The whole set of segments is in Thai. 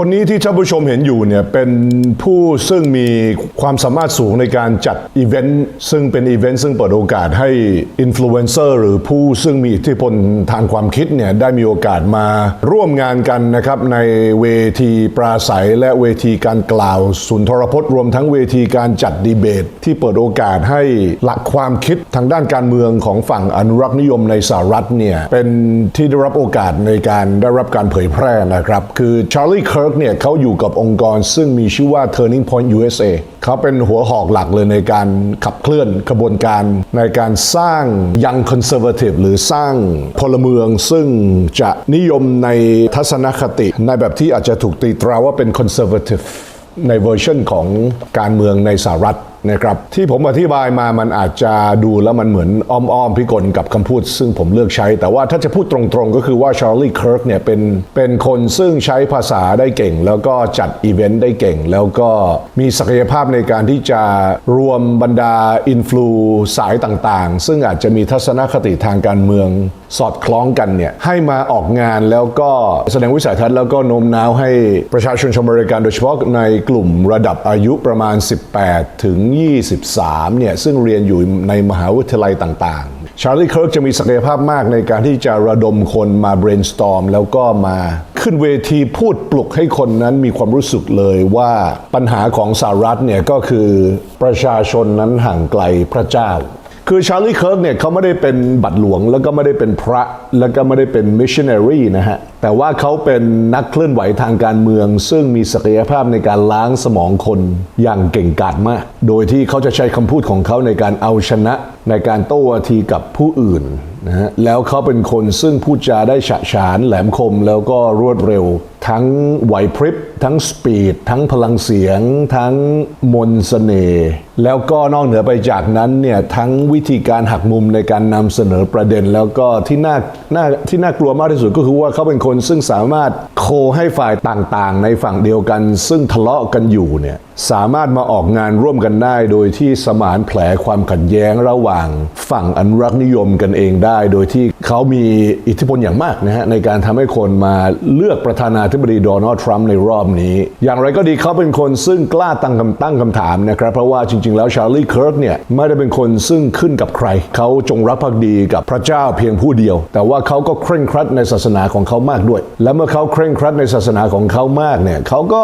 คนนี้ที่ท่านผู้ชมเห็นอยู่เนี่ยเป็นผู้ซึ่งมีความสามารถสูงในการจัดอีเวนต์ซึ่งเป็นอีเวนต์ซึ่งเปิดโอกาสให้อินฟลูเอนเซอร์หรือผู้ซึ่งมีอิทธิพลทางความคิดเนี่ยได้มีโอกาสมาร่วมงานกันนะครับในเวทีปราศัย และเวทีการกล่าวสุนทรพจน์รวมทั้งเวทีการจัดดีเบต ที่เปิดโอกาสให้หลักความคิดทางด้านการเมืองของฝั่งอนุรักษ์นิยมในสหรัฐเนี่ยเป็นที่ได้รับโอกาสในการได้รับการเผยแพร่นะครับคือชาร์ลีย์เคิร์กเนี่ยเขาอยู่กับองค์กรซึ่งมีชื่อว่า Turning Point USA เขาเป็นหัวหอกหลักเลยในการขับเคลื่อนกระบวนการในการสร้างยังคอนเซอร์ t ทีฟหรือสร้างพลเมืองซึ่งจะนิยมในทัศนคติ ในแบบที่อาจจะถูกตีตราว่าเป็นคอนเซอร์ t ทีฟในเวอร์ชันของการเมืองในสหรัฐ นะครับที่ผมอธิบายมามันอาจจะดูแล้วมันเหมือนอ้อมๆพิกลกับคำพูด ซึ่งผมเลือกใช้ แต่ว่าถ้าจะพูดตรงๆ ก็คือว่าชาร์ลีย์เคิร์กเนี่ยเป็นเป็นคนซึ่งใช้ภาษาได้เก่ง แล้วก็จัดอีเวนต์ได้เก่ง แล้วก็มีศักยภาพในการที่จะรวมบรรดาอินฟลูสายต่างๆ ซึ่งอาจจะมีทัศนคติทางการเมืองสอดคล้องกันเนี่ยให้มาออกงานแล้วก็แสดงวิสัยทัศน์แล้วก็โน้มน้าวให้ประชาชนชาวอเมริกันโดยเฉพาะในกลุ่มระดับอายุประมาณ 18 ถึง 23 เนี่ย ซึ่งเรียนอยู่ในมหาวิทยาลัยต่างๆ ชาร์ลีเคิร์กจะมีศักยภาพมากในการที่จะระดมคนมา brainstorm แล้วก็มาขึ้นเวทีพูดปลุกให้คนนั้นมีความรู้สึกเลยว่าปัญหาของสหรัฐเนี่ยก็คือประชาชนนั้นห่างไกลพระเจ้า คือชาร์ลีเคิร์กเนี่ยเขาไม่ได้เป็นบัตรหลวง แล้วก็ไม่ได้เป็นพระ แล้วก็ไม่ได้เป็นมิชชันนารีนะฮะ แต่ว่าเขาเป็นนักเคลื่อนไหวทางการเมือง ซึ่งมีศักยภาพในการล้างสมองคนอย่างเก่งกาจมาก โดยที่เขาจะใช้คำพูดของเขาในการเอาชนะ ในการโต้วาทีกับผู้อื่นนะฮะ แล้วเขาเป็นคนซึ่งพูดจาได้ฉะฉานแหลมคมแล้วก็รวดเร็ว ทั้งไหวพริบทั้งสปีดทั้งพลังเสียง ทั้งมนสเสน่ห์แล้วก็นอกเหนือไปจากนั้นเนี่ยทั้งวิธีการหักมุมในการนำเสนอประเด็น แล้วก็ที่น่าน่าที่น่ากลัวมากที่สุดก็คือว่าเขาเป็นคนซึ่งสามารถโคให้ฝ่ายต่างๆ ในฝั่งเดียวกัน ซึ่งทะเลาะกันอยู่เนี่ยสามารถมาออกงานร่วมกันได้ โดยที่สมานแผลความขัดแย้งระหว่างฝั่งอนุรักษ์นิยมกันเองได้ โดยที่เขามีอิทธิพลอย่างมากนะฮะในการทำให้คนมาเลือกประธานาธิบดีโดนัลด์ทรัมป์ในรอบนี้ อย่างไรก็ดีเขาเป็นคนซึ่งกล้าตั้งคำตั้งคำถามนะครับ เพราะว่าจริง ๆ แล้วชาร์ลีเคิร์กเนี่ยไม่ได้เป็นคนซึ่งขึ้นกับใคร เขาจงรักภักดีกับพระเจ้าเพียงผู้เดียว แต่ว่าเขาก็เคร่งครัดในศาสนาของเขามากด้วย และเมื่อเขาเคร่งครัดในศาสนาของเขามากเนี่ยเขาก็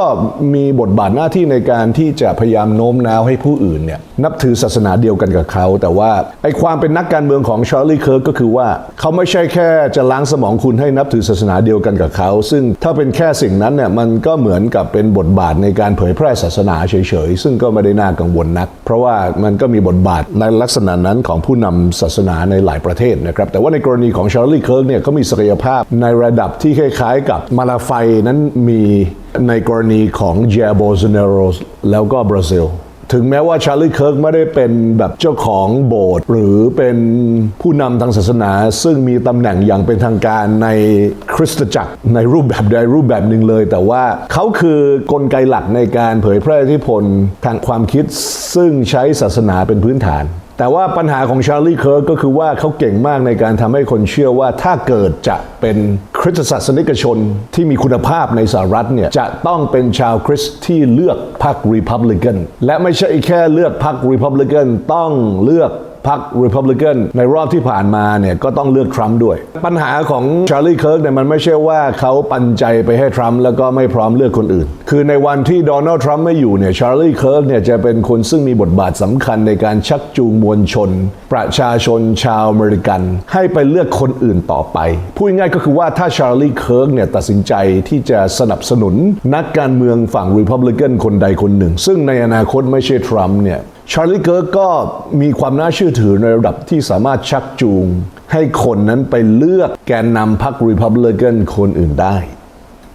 มีบทบาทหน้าที่ในการที่จะพยายามโน้มน้าวให้ผู้อื่นเนี่ยนับถือศาสนาเดียวกันกับเขา แต่ว่าไอความเป็นนักการเมืองของชาร์ลีเคิร์กก็คือว่าเขาไม่ใช่แค่จะล้างสมองคุณให้นับถือศาสนาเดียวกันกับเขา ซึ่งถ้าเป็นแค่สิ่งนั้นเนี่ยมันก็เหมือนือนกับเป็นบทบาทในการเผยแพร่ศาสนาเฉยๆ ซึ่งก็ไม่ได้น่ากังวลนัก เพราะว่ามันก็มีบทบาทในลักษณะนั้นของผู้นำศาสนาในหลายประเทศนะครับ แต่ว่าในกรณีของชาร์ลีเคิร์กเนี่ยเขามีศักยภาพในระดับที่คล้ายๆ กับมาลาไฟนั้นมีในกรณีของเจโบซเนโรสแล้วก็บราซิล ถึงแม้ว่าชาร์ลีเคิร์กไม่ได้เป็นแบบเจ้าของโบสถ์หรือเป็นผู้นำทางศาสนา ซึ่งมีตำแหน่งอย่างเป็นทางการในคริสตจักรในรูปแบบใดรูปแบบหนึ่งเลย แต่ว่าเขาคือกลไกหลักในการเผยแพร่อิทธิพลทางความคิดซึ่งใช้ศาสนาเป็นพื้นฐาน แต่ว่าปัญหาของชาร์ลีเคิร์กก็คือว่าเขาเก่งมากในการทำให้คนเชื่อว่าถ้าเกิดจะเป็นคริสตศาสนิกชนที่มีคุณภาพในสหรัฐเนี่ย จะต้องเป็นชาวคริสต์ที่เลือกพรรครีพับลิกันและไม่ใช่แค่เลือกพรรครีพับลิกันต้องเลือก พรรครีพับลิกันในรอบที่ผ่านมาเนี่ยก็ต้องเลือกทรัมป์ด้วย ปัญหาของชาร์ลีเคิร์กเนี่ยมันไม่ใช่ว่าเขาปันใจไปให้ทรัมป์แล้วก็ไม่พร้อมเลือกคนอื่น คือในวันที่โดนัลด์ทรัมป์ไม่อยู่เนี่ยชาร์ลีเคิร์กเนี่ยจะเป็นคนซึ่งมีบทบาทสำคัญในการชักจูงมวลชน ประชาชนชาวอเมริกัน ให้ไปเลือกคนอื่นต่อไป พูดง่ายก็คือว่าถ้าชาร์ลีเคิร์กเนี่ยตัดสินใจที่จะสนับสนุนนักการเมืองฝั่งรีพับลิกันคนใดคนหนึ่ง ซึ่งในอนาคตไม่ใช่ทรัมป์เนี่ย ชาร์ลีเกิร์กก็มีความน่าเชื่อถือในระดับที่สามารถชักจูง ให้คนนั้นไปเลือกแกนนำพรรครีพับลิกันคนอื่นได้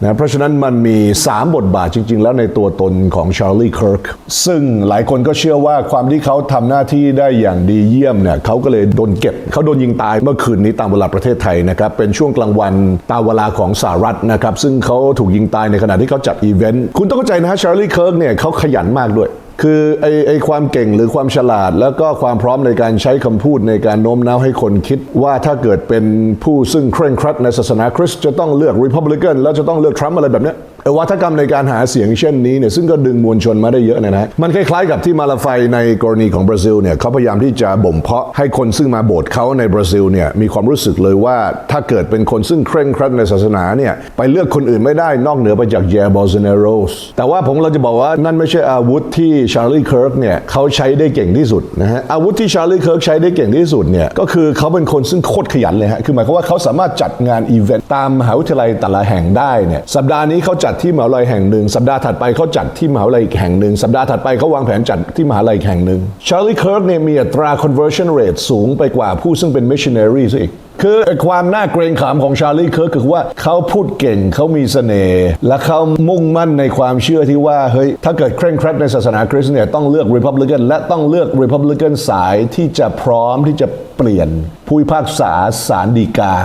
นะเพราะฉะนั้นมันมี 3 บทบาทจริง ๆ แล้วในตัวตนของชาร์ลีเคิร์กซึ่งหลายคนก็เชื่อว่าความที่เขาทำหน้าที่ได้อย่างดีเยี่ยมเนี่ยเขาก็เลยโดนเก็บ เขาโดนยิงตายเมื่อคืนนี้ตามเวลาประเทศไทยนะครับ เป็นช่วงกลางวันตามเวลาของสหรัฐนะครับ ซึ่งเขาถูกยิงตายในขณะที่เขาจัดอีเวนต์ คุณต้องเข้าใจนะฮะชาร์ลีเคิร์กเนี่ยเขาขยันมากด้วย คือไอไอความเก่งหรือความฉลาด แล้วก็ความพร้อมในการใช้คำพูดในการโน้มน้าวให้คนคิดว่าถ้าเกิดเป็นผู้ซึ่งเคร่งครัดในศาสนาคริสต์จะต้องเลือกริพับลิกันแล้วจะต้องเลือกทรัมป์อะไรแบบเนี้ย วัฒกรรมในการหาเสียงเช่นนี้เนี่ยซึ่งก็ดึงมวลชนมาได้เยอะนะฮะมันคล้ายๆกับที่มาลาไฟในกรณีของบราซิลเนี่ยเขาพยายามที่จะบ่มเพาะให้คนซึ่งมาโบสถ์เขาในบราซิลเนี่ยมีความรู้สึกเลยว่าถ้าเกิดเป็นคนซึ่งเคร่งครัดในศาสนาเนี่ยไปเลือกคนอื่นไม่ได้นอกเหนือไปจากแยบอลเซเนโรสแต่ว่าผมเราจะบอกว่านั่นไม่ใช่อาวุธที่ชาร์ลีเคิร์กเนี่ยเขาใช้ได้เก่งที่สุดนะฮะอาวุธที่ชาร์ลีเคิร์กใช้ได้เก่งที่สุดเนี่ยก็คือเขาเป็นคนซึ่งโคตรขยันเลยฮะคือหมายความว่าเขาสามารถจัดงานอีเวนต์ตามมหาวิทยาลัยแต่ละแห่งได้เนี่ยสัปดาห์นี้เขาจัดที่มหาลัยแห่งหนึ่ง สัปดาห์ถัดไปเขาจัดที่มหาลัยอีกแห่งหนึ่ง สัปดาห์ถัดไปเขาวางแผนจัดที่มหาลัยอีกแห่งหนึ่งชาร์ลีเคิร์กเนี่ยมีอัตรา conversion rate สูงไปกว่าผู้ซึ่งเป็น missionary ซะอีกคือความน่าเกรงขามของชาร์ลีเคิร์กคือว่าเขาพูดเก่งเขามีเสน่ห์และเขามุ่งมั่นในความเชื่อที่ว่า เฮ้ย ถ้าเกิดเคร่งครัดในศาสนาคริสต์เนี่ยต้องเลือกริพับลิกันและต้องเลือกริพับลิกันสายที่จะพร้อมที่จะเปลี่ยนผู้พิพากษาสารดีกา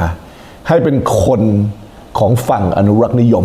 ให้เป็นคนของฝั่งอนุรักษ์นิยม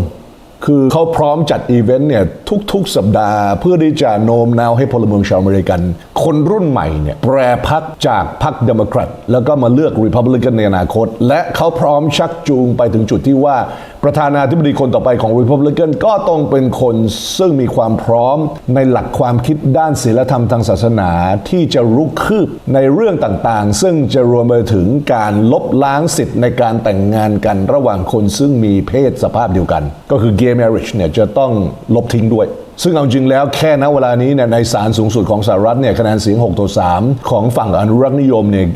คือเขาพร้อมจัดอีเวนต์เนี่ยทุกๆ สัปดาห์ เพื่อที่จะโน้มน้าวให้พลเมืองชาวอเมริกัน คนรุ่นใหม่เนี่ยแปรพักจากพรรคเดโมแครตแล้วก็มาเลือกรีพับลิกันในอนาคต และเขาพร้อมชักจูงไปถึงจุดที่ว่า ประธานาธิบดีคนต่อไปของริพับลิกันก็ต้องเป็นคนซึ่งมีความพร้อมในหลักความคิดด้านศีลธรรมทางศาสนาที่จะรุกคืบในเรื่องต่างๆ ซึ่งจะรวมไปถึงการลบล้างสิทธิ์ในการแต่งงานกันระหว่างคนซึ่งมีเพศสภาพเดียวกัน ก็คือ gay marriage เนี่ยจะต้องลบทิ้งด้วย ซึ่งเอาจริงแล้วแค่ณเวลานี้เนี่ยในศาลสูงสุดของสหรัฐเนี่ยคะแนนเสียง6ต่อ3ของฝั่งอนุรักษ์นิยมเนี่ย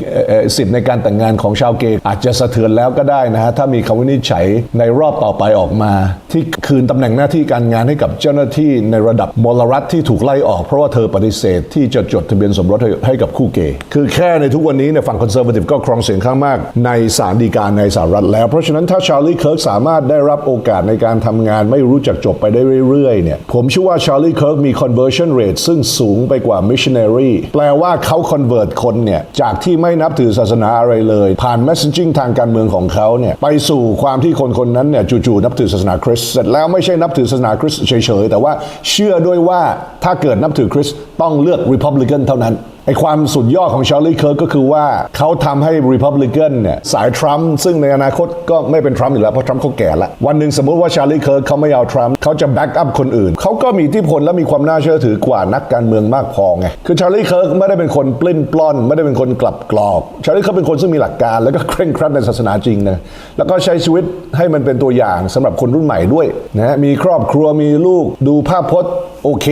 สิทธิ์ในการแต่งงานของชาวเกย์อาจจะสะเทือนแล้วก็ได้นะฮะถ้ามีคำวินิจฉัยในรอบต่อไปออกมา ที่คืนตำแหน่งหน้าที่การงานให้กับเจ้าหน้าที่ในระดับมลรัฐที่ถูกไล่ออกเพราะว่าเธอปฏิเสธที่จะจดทะเบียนสมรสให้กับคู่เกย์คือแค่ในทุกวันนี้เนี่ยฝั่งคอนเซอร์วทีฟก็ครองเสียงข้างมากในศาลฎีกาในสหรัฐแล้ว เพราะฉะนั้นถ้าชาร์ลีเคิร์กสามารถได้รับโอกาสในการทำงานไม่รู้จักจบไปได้เรื่อยๆเนี่ยผมเชื่อว่าชาร์ลีเคิร์กมี conversion rate ซึ่งสูงไปกว่า missionary แปลว่าเขา convert คนเนี่ย จากที่ไม่นับถือศาสนาอะไรเลย ผ่าน messaging ทางการเมืองของเขาเนี่ยไปสู่ความที่คนคนนั้นเนี่ยจู่ๆนับถือศาสนาคริสต์เสร็จแล้วไม่ใช่นับถือศาสนาคริสต์เฉยๆแต่ว่าเชื่อด้วยว่าถ้าเกิดนับถือคริสต์ต้องเลือก Republican เท่านั้น ไอความสุดยอดของชาร์ลีเคิร์กก็คือว่าเขาทำให้ Republican เนี่ยสายทรัมป์ซึ่งในอนาคตก็ไม่เป็นทรัมป์อยู่แล้วเพราะทรัมป์เขาแก่ละวันหนึ่งสมมติว่าชาร์ลีเคิร์กเขาไม่เอาทรัมป์เขาจะแบ็กอัพคนอื่น เขาก็มีอิทธิพลและมีความน่าเชื่อถือกว่านักการเมืองมากพอไงคือชาร์ลีเคิร์กไม่ได้เป็นคนปลิ้นปล้อน ไม่ได้เป็นคนกลับกรอกชาร์ลีเคิร์กเป็นคนซึ่งมีหลักการ แล้วก็เคร่งครัดในศาสนาจริงนะแล้วก็ใช้ชีวิตให้มันเป็นตัวอย่างสำหรับคนรุ่นใหม่ด้วยนะฮะมีครอบครัวมีลูกดูภาพพจน์โอเค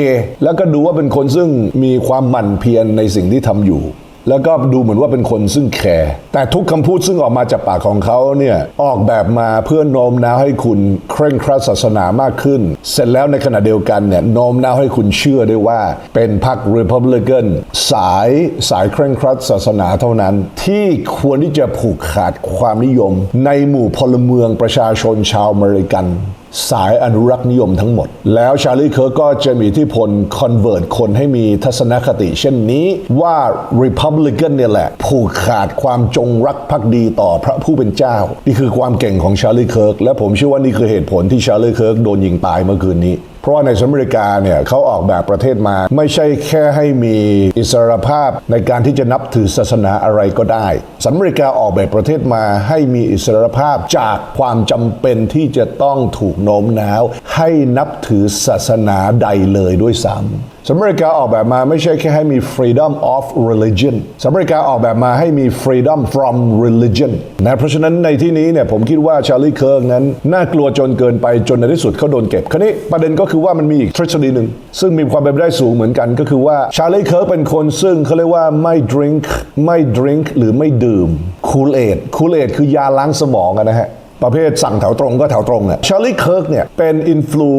แล้วก็ดูว่าเป็นคนซึ่งมีความหมั่นเพียรในสิ่งที่ทำอยู่ แล้วก็ดูเหมือนว่าเป็นคนซึ่งแคร์แต่ทุกคำพูดซึ่งออกมาจากปากของเขาเนี่ยออกแบบมาเพื่อโน้มน้าวให้คุณเคร่งครัดศาสนามากขึ้น เสร็จแล้วในขณะเดียวกันเนี่ยโน้มน้าวให้คุณเชื่อได้ว่า เป็นพรรค Republican สายสายเคร่งครัดศาสนาเท่านั้น ที่ควรที่จะผูกขาดความนิยม ในหมู่พลเมืองประชาชนชาวอเมริกัน สายอนุรักษ์นิยมทั้งหมด แล้วชาร์ลีเคิร์กก็จะมีที่พลคอนเวิร์ตคนให้มีทัศนคติ เช่นนี้ว่า Republican เนี่ยแหละ ผูกขาดความจงรักภักดีต่อพระผู้เป็นเจ้า นี่คือความเก่งของชาร์ลีเคิร์กและผมเชื่อว่านี่คือเหตุผลที่ชาร์ลีเคิร์กโดนยิงตายเมื่อคืนนี้ เพราะในสหรัฐอเมริกาเนี่ยเขาออกแบบประเทศมา ไม่ใช่แค่ให้มีอิสรภาพในการที่จะนับถือศาสนาอะไรก็ได้สหรัฐอเมริกาออกแบบประเทศมาให้มีอิสรภาพจากความจำเป็นที่จะต้องถูกโน้มน้าว ให้นับถือศาสนาใดเลยด้วยซ้ำ สหรัฐอเมริกาออกแบบมาไม่ใช่แค่ให้มี freedom of religion สหรัฐอเมริกาออกแบบมาให้มี freedom from religion นะเพราะฉะนั้นในที่นี้เนี่ยผมคิดว่าชาร์ลีเคิร์กนั้นน่ากลัวจนเกินไปจนในที่สุดเขาโดนเก็บ คราวนี้ประเด็นก็คือว่ามันมีอีกทฤษฎีหนึ่ง ซึ่งมีความเป็นไปได้สูงเหมือนกันก็คือว่าชาร์ลีเคิร์กเป็นคนซึ่งเขาเรียกว่าไม่ drink ไม่ drink หรือไม่ดื่มคูลเอดคูลเอดคือยาล้างสมองนะฮะ ประเภทสั่งแถวตรงก็แถวตรงอะชาร์ลีเคิร์กเนี่ยเป็นอินฟลู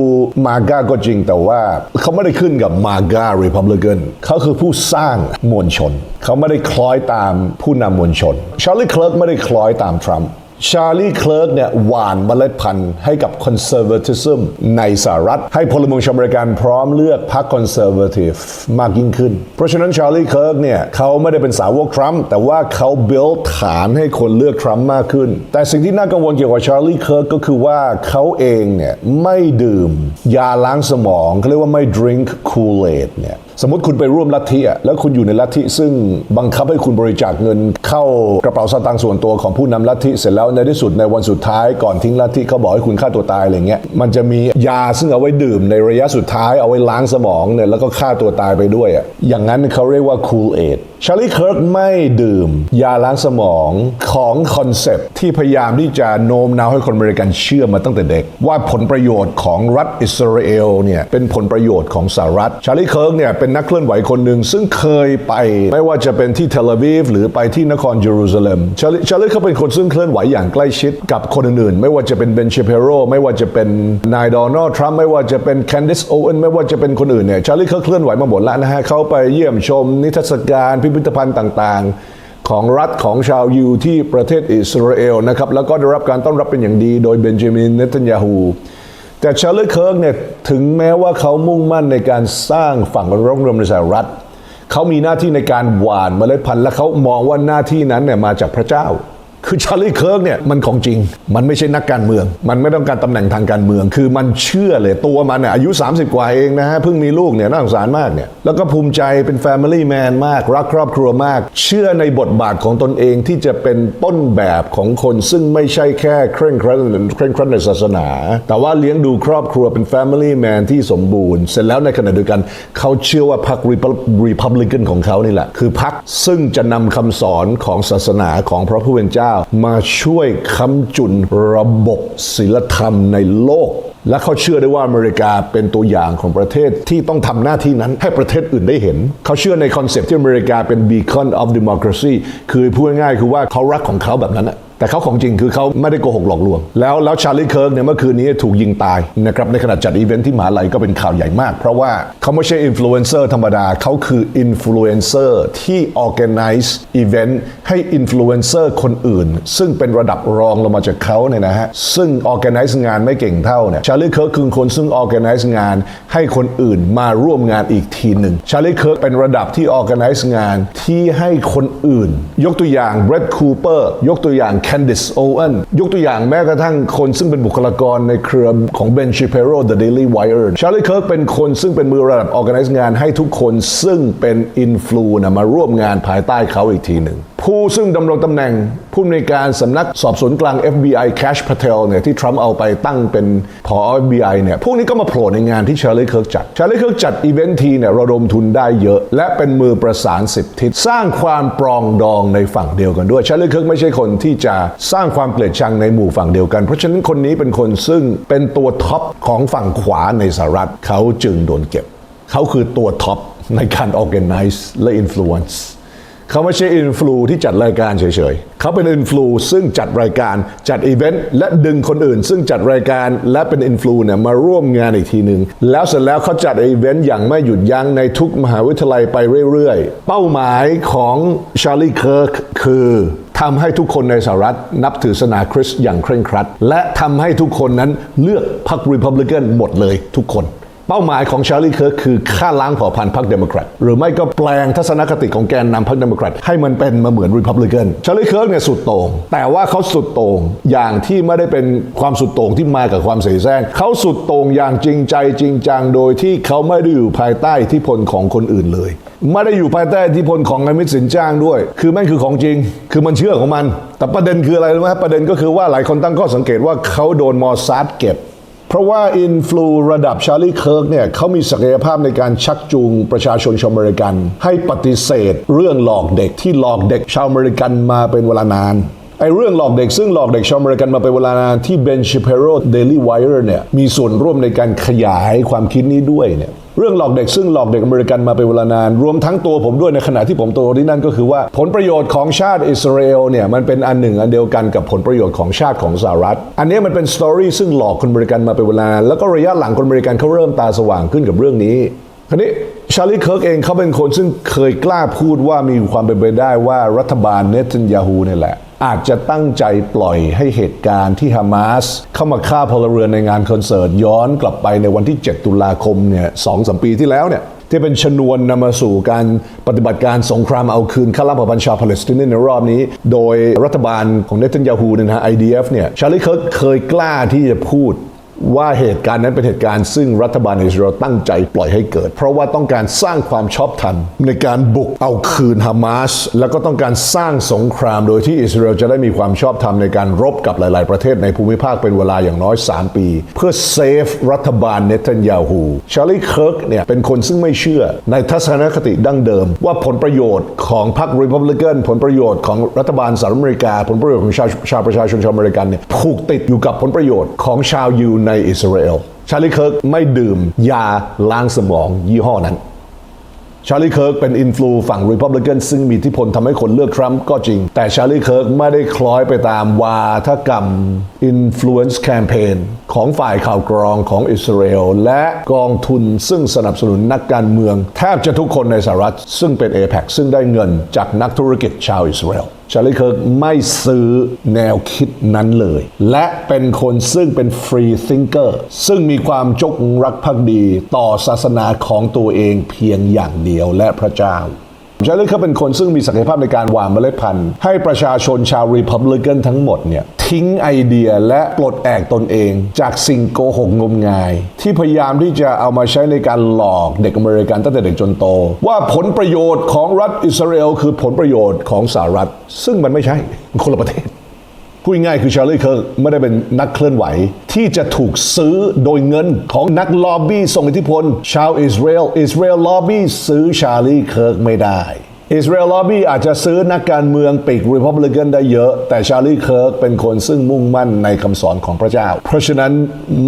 มาร์กาก็จริงแต่ว่าเขาไม่ได้ขึ้นกับมาร์กาเรพับลิกันเขาคือผู้สร้างมวลชน เขาไม่ได้คล้อยตามผู้นำมวลชนชาร์ลีเคิร์กไม่ได้คล้อยตามทรัมป์ ชาร์ลีเคลิร์กเนี่ยหว่านเมล็ดพันธุ์ให้กับคอนเซอร์เวทิซึมในสหรัฐ ให้พลเมืองชาวอเมริกันพร้อมเลือกพรรคคอนเซอร์เวทีฟมากยิ่งขึ้น เพราะฉะนั้นชาร์ลีเคลิร์กเนี่ยเขาไม่ได้เป็นสาวกทรัมป์แต่ว่าเขา build ฐานให้คนเลือกทรัมป์มากขึ้น แต่สิ่งที่น่ากังวลเกี่ยวกับชาร์ลีเคลิร์กก็คือว่าเขาเองเนี่ยไม่ดื่ม ยาล้างสมองเขาเรียกว่าไม่ drink Kool-Aid เนี่ย สมมติคุณไปร่วมลัทธิอะแล้วคุณอยู่ในลัทธิซึ่งบังคับให้คุณบริจาคเงินเข้ากระเป๋าสตางค์ส่วนตัวของผู้นำลัทธิเสร็จแล้วในที่สุดในวันสุดท้ายก่อนทิ้งลัทธิเขาบอกให้คุณฆ่าตัวตายอะไรเงี้ยมันจะมียาซึ่งเอาไว้ดื่มในระยะสุดท้ายเอาไว้ล้างสมองเนี่ยแล้วก็ฆ่าตัวตายไปด้วยอะอย่างนั้นเขาเรียกว่า cool aid ชาลีเคิร์กไม่ดื่ม ยาล้างสมองของคอนเซปที่พยายามที่จะโน้มน้าวให้คนอเมริกันเชื่อมาตั้งแต่เด็ก ว่าผลประโยชน์ของรัฐอิสราเอลเนี่ยเป็นผลประโยชน์ของสหรัฐชาลีเคิร์กเนี่ยเป็นนักเคลื่อนไหวคนหนึ่งซึ่งเคยไปไม่ว่าจะเป็นที่เทลอาวีฟหรือไปที่นครเยรูซาเล็มชาลีชาลีเขาเป็นคนซึ่งเคลื่อนไหวอย่างใกล้ชิดกับคนอื่นๆ ไม่ว่าจะเป็นเบนเชเปโรไม่ว่าจะเป็นนายโดนัลด์ทรัมป์ไม่ว่าจะเป็นแคนดิสโอเวนไม่ว่าจะเป็นคนอื่นเนี่ยชาลีเขาเคลื่อนไหวมาหมดแล้วนะฮะเขาไปเยี่ยมชมนิทรรศการพิพิธภัณฑ์ต่างๆของรัฐของชาวยิวที่ประเทศอิสราเอลนะครับแล้วก็ได้รับการต้อนรับเป็นอย่างดีโดยเบนจามินเนตันยาฮู แต่ชาร์ลีเคิร์กเนี่ยถึงแม้ว่าเขามุ่งมั่นในการสร้างฝั่งร่องเรือในสหรัฐ เขามีหน้าที่ในการหว่านเมล็ดพันธุ์และเขามองว่าหน้าที่นั้นเนี่ยมาจากพระเจ้า คือชาร์ลีเคิร์กเนี่ยมันของจริง มันไม่ใช่นักการเมือง มันไม่ต้องการตำแหน่งทางการเมือง คือมันเชื่อเลยตัวมันเนี่ยอายุ 30 กว่าเองนะฮะเพิ่งมีลูกเนี่ยน่าสงสารมากเนี่ยแล้วก็ภูมิใจเป็น Family Man มาก รักครอบครัวมาก เชื่อในบทบาทของตนเองที่จะเป็นต้นแบบของคนซึ่งไม่ใช่แค่เคร่งครัดเคร่งครัดในศาสนา แต่ว่าเลี้ยงดูครอบครัวเป็น Family Man ที่สมบูรณ์ เสร็จแล้วในขณะเดียวกัน เขาเชื่อว่าพรรค Republican ของเขานี่แหละคือพรรคซึ่งจะนำคำสอนของศาสนาของพระผู้เป็นเจ้ามาช่วยค้ำจุนระบบศิลธรรมในโลก และเขาเชื่อได้ว่าอเมริกาเป็นตัวอย่างของประเทศที่ต้องทำหน้าที่นั้นให้ประเทศอื่นได้เห็น เขาเชื่อในคอนเซปต์ที่อเมริกาเป็น beacon of democracy คือพูดง่ายๆคือว่าเขารักของเขาแบบนั้นอะแต่เขาของจริงคือเขาไม่ได้โกหกหลอกลวง แล้วแล้วชาร์ลีเคิร์กเนี่ยเมื่อคืนนี้ถูกยิงตายนะครับในขณะจัดอีเวนท์ที่มหาลัยก็เป็นข่าวใหญ่มาก เพราะว่าเขาไม่ใช่อินฟลูเอนเซอร์ธรรมดาเขาคืออินฟลูเอนเซอร์ที่ organize อีเวนต์ให้อินฟลูเอนเซอร์คนอื่น ซึ่งเป็นระดับรองลงมาจากเขาเนี่ยนะฮะซึ่ง organize งานไม่เก่งเท่าเนี่ยชาร์ลีเคิร์กคือคนซึ่ง organize งานให้คนอื่นมาร่วมงานอีกทีหนึ่งชาร์ลีเคิร์กเป็นระดับที่ organize งานที่ให้คนอื่น ยกตัวอย่างเบรดคูเปอร์ยกตัวอย่างแคนดิสโอเวนยกตัวอย่างแม้กระทั่งคนซึ่งเป็นบุคลากรในเครือของเบนชิเปโร The Daily Wire ชาร์ลีเคิร์กเป็นคนซึ่งเป็นมือระดับออแกไนซ์งานให้ทุกคนซึ่งเป็นอินฟลูนะมาร่วมงานภายใต้เขาอีกทีหนึ่ง ผู้ซึ่งดำรงตำแหน่งผู้อำนวยการสำนักสอบสวนกลาง FBI Cash Patel เนี่ยที่ทรัมป์เอาไปตั้งเป็นผอ FBI เนี่ยพวกนี้ก็มาโผล่ในงานที่ชาร์ลีเคิร์กจัดชาร์ลีเคิร์กจัดอีเวนต์ทีเนี่ยระดมทุนได้เยอะ และเป็นมือประสานสิบทิศสร้างความปรองดองในฝั่งเดียวกันด้วยชาร์ลีเคิร์กไม่ใช่คนที่จะสร้างความเกลียดชังในหมู่ฝั่งเดียวกัน เพราะฉะนั้นคนนี้เป็นคนซึ่งเป็นตัวท็อปของฝั่งขวาในสหรัฐเขาจึงโดนเก็บ เขาคือตัวท็อปในการ organize และ influence เขาไม่ใช่อินฟลูที่จัดรายการเฉยๆ เขาเป็นอินฟลูซึ่งจัดรายการจัดอีเวนต์และดึงคนอื่น ซึ่งจัดรายการและเป็นอินฟลูเนี่ยมาร่วมงานอีกทีหนึ่งแล้วเสร็จแล้วเขาจัดอีเวนต์อย่างไม่หยุดยั้งในทุกมหาวิทยาลัยไปเรื่อยๆ เป้าหมายของชาร์ลีเคิร์กคือทำให้ทุกคนในสหรัฐนับถือศาสนาคริสต์อย่างเคร่งครัด และทำให้ทุกคนนั้นเลือกพรรครีพับลิกันหมดเลยทุกคน เป้าหมายของชาร์ลีเคิร์กคือฆ่าล้างเผ่าพันธุ์พรรคเดโมแครตหรือไม่ก็แปลงทัศนคติของแกนนำพรรคเดโมแครตให้มันเป็นมาเหมือนริพับลิกันชาร์ลีเคิร์กเนี่ยสุดโต่งแต่ว่าเขาสุดโต่งอย่างที่ไม่ได้เป็นความสุดโต่งที่มากับความเสแสร้งเขาสุดโต่งอย่างจริงใจจริงจังโดยที่เขาไม่ได้อยู่ภายใต้อิทธิพลของคนอื่นเลยไม่ได้อยู่ภายใต้อิทธิพลของนายมิตรสินจ้างด้วย คือแม่งคือของจริง คือมันเชื่อของมัน แต่ประเด็นคืออะไรรู้ไหมประเด็นก็คือว่าหลายคนตั้งข้อสังเกตว่าเขาโดนมอซาร์ดเก็บ เพราะว่าอินฟลูระดับชาร์ลีเคิร์กเนี่ยเขามีศักยภาพในการชักจูงประชาชนชาวอเมริกัน ให้ปฏิเสธเรื่องหลอกเด็กที่หลอกเด็กชาวอเมริกันมาเป็นเวลานาน ไอ้เรื่องหลอกเด็กซึ่งหลอกเด็กชาวอเมริกันมาเป็นเวลานานที่เบนชิเปโรเดลี่ไวร์เนี่ยมีส่วนร่วมในการขยายความคิดนี้ด้วยเนี่ยเรื่องหลอกเด็กซึ่งหลอกเด็กอเมริกันมาเป็นเวลานาน รวมทั้งตัวผมด้วยในขณะที่ผมโตที่นั่นก็คือว่าผลประโยชน์ของชาติอิสราเอลเนี่ยมันเป็นอันหนึ่งอันเดียวกันกับผลประโยชน์ของชาติของสหรัฐ อันนี้มันเป็นสตอรี่ซึ่งหลอกคนอเมริกันมาเป็นเวลานานแล้วก็ระยะหลังคนอเมริกันเขาเริ่มตาสว่างขึ้นกับเรื่องนี้ คราวนี้ชาลีเคิร์กเองเขาเป็นคนซึ่งเคยกล้าพูดว่ามีความเป็นไปได้ว่ารัฐบาลเนทันยาฮูเนี่ยแหละ อาจจะตั้งใจปล่อยให้เหตุการณ์ที่ฮามาสเข้ามาฆ่าพลเรือนในงานคอนเสิร์ต ย้อนกลับไปในวันที่ 7 ตุลาคมเนี่ยสองสามปีที่แล้วเนี่ยที่เป็นชนวนนำมาสู่การปฏิบัติการสงครามเอาคืนข้าราชการชาปาเลสไตน์ในรอบนี้ โดยรัฐบาลของเนทันยาฮูเนี่ยนะฮะ IDF เนี่ยชาลีเคิร์กเคยกล้าที่จะพูด ว่าเหตุการณ์นั้นเป็นเหตุการณ์ซึ่งรัฐบาลอิสราเอลตั้งใจปล่อยให้เกิด เพราะว่าต้องการสร้างความชอบธรรมในการบุกเอาคืนฮามาสแล้วก็ต้องการสร้างสงครามโดยที่อิสราเอลจะได้มีความชอบธรรมในการรบกับหลาย ๆ ประเทศในภูมิภาคเป็นเวลาอย่างน้อย 3 ปี เพื่อเซฟรัฐบาลเนทันยาฮูชาลีเคิร์กเนี่ยเป็นคนซึ่งไม่เชื่อในทัศนคติดั้งเดิม ว่าผลประโยชน์ของพรรครีพับลิกันผลประโยชน์ของรัฐบาลสหรัฐอเมริกา ผลประโยชน์ของชาวชาวประชาชนชาวอเมริกันเนี่ยผูกติดอยู่กับผลประโยชน์ของชาวยิวในอิสราเอล ชาลีเคิร์กไม่ดื่มยาล้างสมองยี่ห้อนั้น ชาลีเคิร์กเป็นอินฟลูฝั่งริพับลิกันซึ่งมีอิทธิพลทำให้คนเลือกทรัมป์ก็จริง แต่ชาลีเคิร์กไม่ได้คล้อยไปตามวาทกรรม Influence Campaign ของฝ่ายข่าวกรองของอิสราเอล และกองทุนซึ่งสนับสนุนนักการเมือง แทบจะทุกคนในสหรัฐซึ่งเป็น a p e c ซึ่งได้เงินจากนักธุรกิจชาวอิสราเอล ชาลีเคิร์กไม่ซื้อแนวคิดนั้นเลย และเป็นคนซึ่งเป็นฟรีซิงเกอร์ซึ่งมีความจงรักภักดีต่อศาสนาของตัวเองเพียงอย่างเดียวและพระเจ้า ชาลีเขาเป็นคนซึ่งมีศักยภาพในการวางเมล็ดพันธุ์ ให้ประชาชนชาวรีพับลิกันทั้งหมดเนี่ยทิ้งไอเดียและปลดแอกตนเอง จากสิ่งโกหกงมงาย ที่พยายามที่จะเอามาใช้ในการหลอกเด็กอเมริกันตั้งแต่เด็กจนโต ว่าผลประโยชน์ของรัฐอิสราเอลคือผลประโยชน์ของสหรัฐ ซึ่งมันไม่ใช่คนละประเทศ พูดง่ายคือชาลีเคิร์กไม่ได้เป็นนักเคลื่อนไหว ที่จะถูกซื้อโดยเงินของนักลอบบี้ส่งอิทธิพล ชาวอิสราเอลอิสราเอลลอบบี้ซื้อชาลีเคิร์กไม่ได้อิสราเอลลอบบี้อาจจะซื้อนักการเมืองปีกรีพับลิกันได้เยอะ แต่ชาลีเคิร์กเป็นคนซึ่งมุ่งมั่นในคำสอนของพระเจ้า เพราะฉะนั้น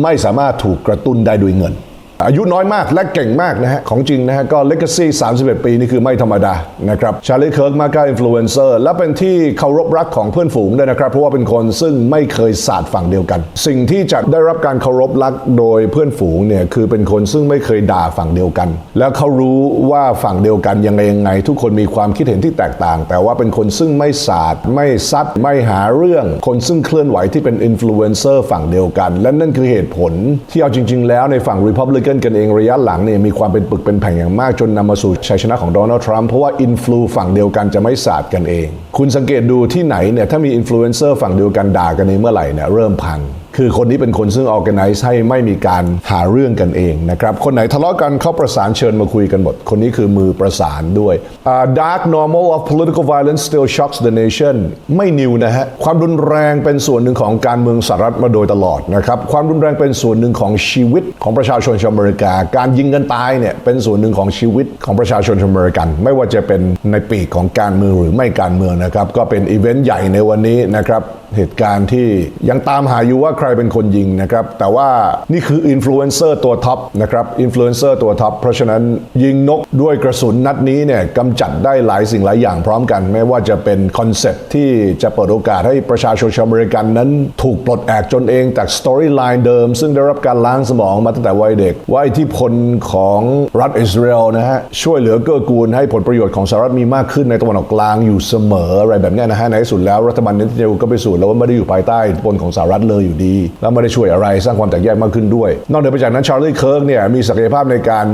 ไม่สามารถถูกกระตุ้นได้ด้วยเงิน อายุน้อยมากและเก่งมากนะฮะ ของจริงนะฮะ ก็เลก a ซี่31 ปี นี่คือไม่ธรรมดานะครับชาลีเคิร์กมาก้าอินฟลูเอนเซอร์และเป็นที่เคารพรักของเพื่อนฝูงด้วยนะครับ เพราะว่าเป็นคนซึ่งไม่เคยศาสตร์ฝั่งเดียวกัน สิ่งที่จะได้รับการเคารพรักโดยเพื่อนฝูงเนี่ยคือเป็นคนซึ่งไม่เคยด่าฝั่งเดียวกัน แล้วเขารู้ว่าฝั่งเดียวกันยังไงยังไง ทุกคนมีความคิดเห็นที่แตกต่าง แต่ว่าเป็นคนซึ่งไม่ศาสตร์ไม่ซัดไม่หาเรื่อง คนซึ่งเคลื่อนไหวที่เป็นอินฟลูเอนเซอร์ฝั่งเดียวกัน และนั่นคือเหตุผลที่เอาจริง ๆ แล้วในฝั่งริพับลิกันกันเองระยะหลังเนี่ยมีความเป็นปึกเป็นแผ่นอย่างมากจนนำมาสู่ชัยชนะของโดนัลด์ทรัมป์เพราะว่าอินฟลูฝั่งเดียวกันจะไม่ศาสกันเอง คุณสังเกตดูที่ไหนเนี่ยถ้ามีอินฟลูเอนเซอร์ฝั่งเดียวกันด่ากันเองเมื่อไหร่เนี่ยเริ่มพัง คือคนนี้เป็นคนซึ่ง organize ให้ไม่มีการหาเรื่องกันเองนะครับ คนไหนทะเลาะกันเขาประสานเชิญมาคุยกันหมด คนนี้คือมือประสานด้วย uh, dark normal of political violence still shocks the nation ไม่นิวนะฮะ ความรุนแรงเป็นส่วนหนึ่งของการเมืองสหรัฐมาโดยตลอดนะครับ ความรุนแรงเป็นส่วนหนึ่งของชีวิตของประชาชนชาวอเมริกา การยิงกันตายเนี่ยเป็นส่วนหนึ่งของชีวิตของประชาชนชาวอเมริกัน ไม่ว่าจะเป็นในปีกของการเมืองหรือไม่การเมืองนะครับ ก็เป็นอีเวนต์ใหญ่ในวันนี้นะครับ เหตุการณ์ที่ยังตามหาอยู่ว่าใครเป็นคนยิงนะครับ แต่ว่านี่คืออินฟลูเอนเซอร์ตัวท็อปนะครับอินฟลูเอนเซอร์ตัวท็อปเพราะฉะนั้นยิงนกด้วยกระสุนนัดนี้เนี่ยกำจัดได้หลายสิ่งหลายอย่างพร้อมกัน ไม่ว่าจะเป็นคอนเซปต์ที่จะเปิดโอกาสให้ประชาชนชาวอเมริกันนั้น ถูกปลดแอกจนเองจากสตอรี่ไลน์เดิม ซึ่งได้รับการล้างสมองมาตั้งแต่วัยเด็ก ว่าอิทธิพลของรัฐอิสราเอลนะฮะช่วยเหลือเกื้อกูลให้ผลประโยชน์ของสหรัฐมีมากขึ้นในตะวันออกกลางอยู่เสมออะไรแบบนี้นะฮะในที่สุดแล้วรัฐบาลเนทันยาก็ไปสู่แล้วว่าไม่ได้อยู่ภายใต้อิทธิพลของสหรัฐเลยอยู่ดี แล้วไม่ได้ช่วยอะไรสร้างความแตกแยกมากขึ้นด้วย นอกเหนือไปจากนั้นชาร์ลีเคิร์กเนี่ยมีศักยภาพในการ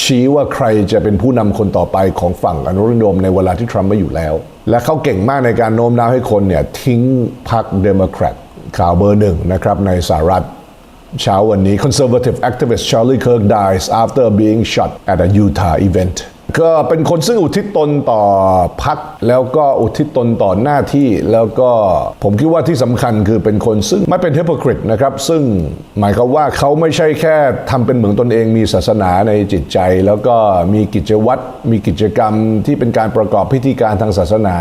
ชี้ว่าใครจะเป็นผู้นำคนต่อไปของฝั่งอนุรักษนิยมในเวลาที่ทรัมป์ไม่อยู่แล้ว และเขาเก่งมากในการโน้มน้าวให้คนเนี่ยทิ้งพรรคเดโมแครตข่าวเบอร์หนึ่งนะครับในสหรัฐเช้าวันนี้ conservative activist Charlie Kirk dies after being shot at a Utah event ก็เป็นคนซึ่งอุทิศตนต่อพักแล้วก็อุทิศตนต่อหน้าที่แล้วก็ผมคิดว่าที่สำคัญคือเป็นคนซึ่งไม่เป็น hypocrite นะครับ ซึ่งหมายความว่าเขาไม่ใช่แค่ทำเป็นเหมือนตนเองมีศาสนาในจิตใจ แล้วก็มีกิจวัตรมีกิจกรรมที่เป็นการประกอบพิธีการทางศาสนา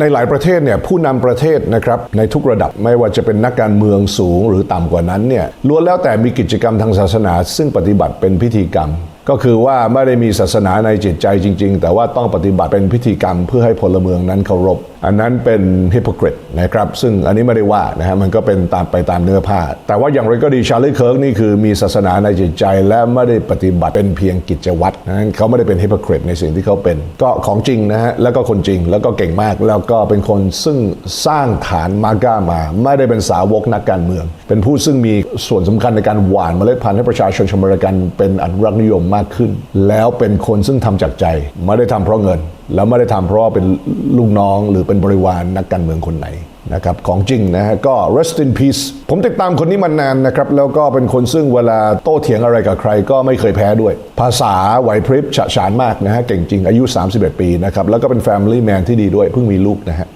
ในหลายประเทศเนี่ยผู้นำประเทศนะครับในทุกระดับไม่ว่าจะเป็นนักการเมืองสูงหรือต่ำกว่านั้นเนี่ยล้วนแล้วแต่มีกิจกรรมทางศาสนา ซึ่งปฏิบัติเป็นพิธีกรรม ก็คือว่าไม่ได้มีศาสนาในจิตใจจริง ๆ แต่ว่าต้องปฏิบัติเป็นพิธีกรรมเพื่อให้พลเมืองนั้นเคารพ อันนั้นเป็นฮิปโปคริตนะครับ ซึ่งอันนี้ไม่ได้ว่านะฮะมันก็เป็นตามไปตามเนื้อผ้า แต่ว่าอย่างไรก็ดีชาลีเคิร์กนี่คือมีศาสนาในจิตใจและไม่ได้ปฏิบัติเป็นเพียงกิจวัตรนั้นเขาไม่ได้เป็นฮิปโปคริตในสิ่งที่เขาเป็น ก็ของจริงนะฮะแล้วก็คนจริงแล้วก็เก่งมาก แล้วก็เป็นคนซึ่งสร้างฐานมาก้ามา ไม่ได้เป็นสาวกนักการเมือง เป็นผู้ซึ่งมีส่วนสำคัญในการหว่านเมล็ดพันธุ์ให้ประชาชนชาวมริกันเป็นอนุรักษ์นิยมมากขึ้น แล้วเป็นคนซึ่งทำจากใจไม่ได้ทำเพราะเงิน แล้วไม่ได้ทำเพราะเป็นลูกน้องหรือเป็นบริวารนักการเมืองคนไหนนะครับของจริงนะฮะก็ rest in peace ผมติดตามคนนี้มานานนะครับ แล้วก็เป็นคนซึ่งเวลาโต้เถียงอะไรกับใครก็ไม่เคยแพ้ด้วย ภาษาไหวพริบฉะฉานมากนะฮะ เก่งจริงอายุ 31 ปีนะครับ แล้วก็เป็น family man ที่ดีด้วย เพิ่งมีลูกนะฮะ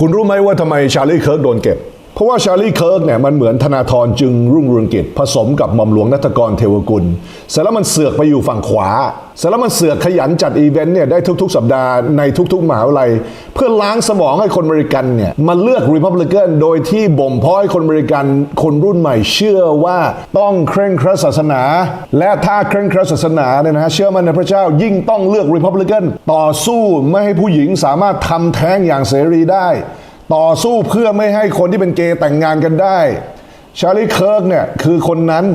คุณรู้ไหมว่าทำไมชาลีเคิร์กโดนเก็บ เพราะว่าชาลีเคิร์กเนี่ยมันเหมือนธนาธรจึงรุ่งเรืองกิจผสมกับหม่อมหลวงนัทกรเทวกุลเสร็จแล้วมันเสือกไปอยู่ฝั่งขวาเสร็จแล้วมันเสือกขยันจัดอีเวนต์เนี่ยได้ทุกๆ สัปดาห์ในทุกๆมหาวิทยาลัย เพื่อล้างสมองให้คนอเมริกันเนี่ยมาเลือกรีพับลิกันโดยที่บ่มเพาะให้คนอเมริกันคนรุ่นใหม่เชื่อว่าต้องเคร่งครัดศาสนา และถ้าเคร่งครัดศาสนาเนี่ยนะฮะเชื่อมันในพระเจ้ายิ่งต้องเลือกรีพับลิกันต่อสู้ไม่ให้ผู้หญิงสามารถทำแท้งอย่างเสรีได้ ต่อสู้เพื่อไม่ให้คนที่เป็นเกย์แต่งงานกันได้ ชาลีเคิร์กเนี่ยคือคนนั้น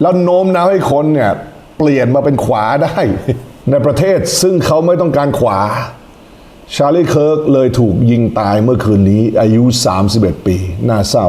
แล้วโน้มน้าวให้คนเนี่ยเปลี่ยนมาเป็นขวาได้ ในประเทศซึ่งเขาไม่ต้องการขวา ชาลีเคิร์กเลยถูกยิงตายเมื่อคืนนี้อายุ 31 ปี น่าเศร้า